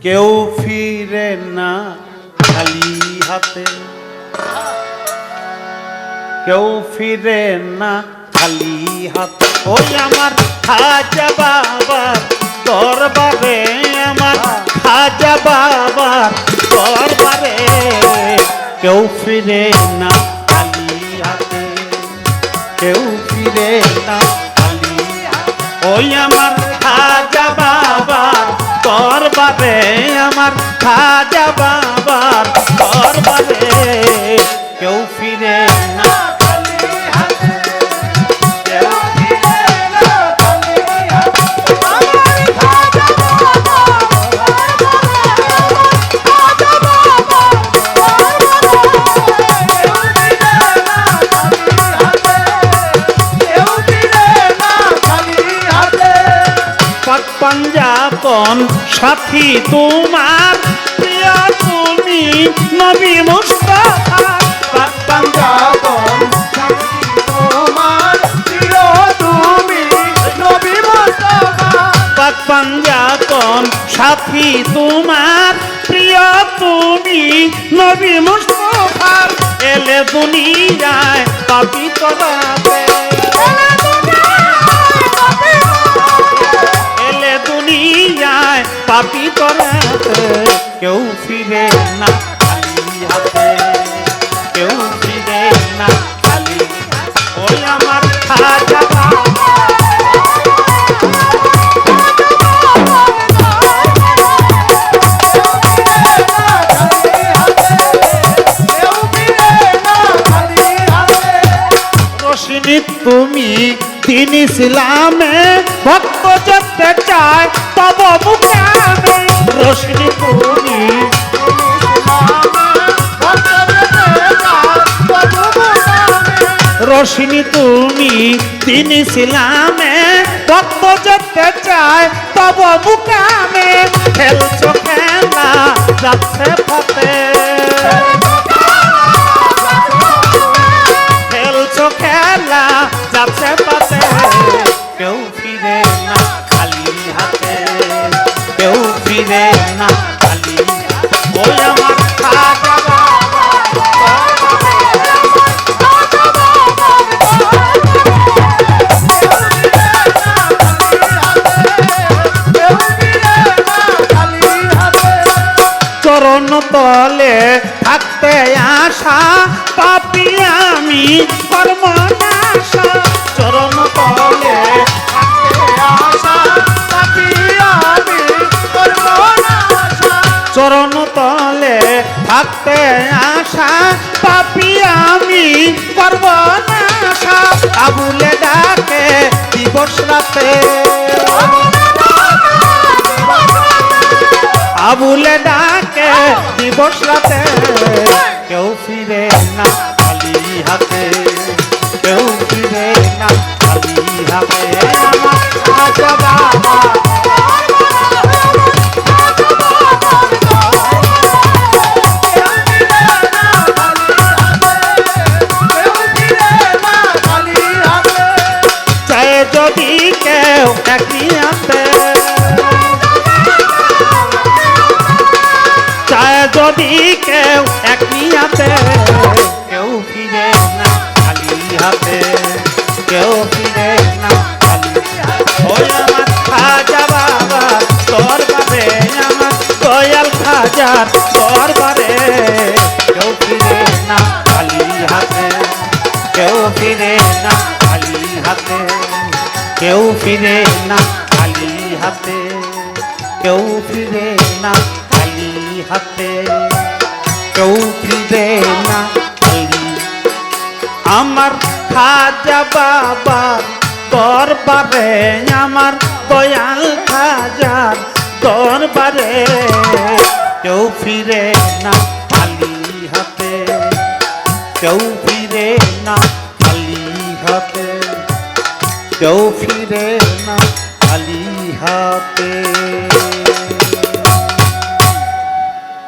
কেউ ফিরে না খালি হাতে। কেউ ফিরে না খালি হাতে। ওই আমার খাজা বাবার দরবারে, আমার খাজা বাবার দরবারে। কেউ ফিরে না খালি হাতে। কেউ ফিরে না খালি ওই আমার খাজা দরবারে আমার খাজা বাবার দরবারে। কেউ ফিরে না পাক পাঞ্জাতন সাথী তোমার প্রিয় তুমি নবী মুস্তাফা পাক পাঞ্জাতন সাথী তোমার প্রিয় তুমি নবী মুস্তাফার। এলে দুনিয়ায় পাপি করাতে পাপি করাতে কেউ ফিরে না খালি হাতে কেউ ফিরে না খালি হাতে। ওই আমার খাজা বাবা রোশনি তুমি দিন ইসলামে ভক্ত যেতে চায় তব মুকামে রোশনি তুমি রোশনি তুমি ভক্ত যেতে চায়, তব মুকামে। খেলছো খেলা, যাচ্ছে ফতে খেলছো খেলা, যাচ্ছে চরণ তলে থাকতে আশা পাপি আমি কর্ম চরণ তলে থাকতে আশা পাপি আমি কর্ম চরণ তলে থাকতে আশা পাপি আমি করব নাশা আবুলে ডাকে দিবস রাতে। আবুলে ডাকে দিবস রাতে কেউ ফিরে না খালি হাতে, কেউ ফিরে না খালি হাতে। আমার বাবা চায় কেউ ফিরে না। খালি খাজা বাবা তোর বারে আমার। দয়াল খাজার তোর বারে কেউ ফিরে না খালি হাতে। কেউ ফিরে না খালি হাতে। কেউ ফিরে হাতে। কেউ ফিরে না খালি হাতে। কেউ ফিরে না আমার খাজা বাবার দরবারে আমার দয়াল খাজার দরবারে। কেউ ফিরে না খালি হাতে, কেউ ফিরে না খালি হাতে, কেউ ফিরে না খালি হাতে।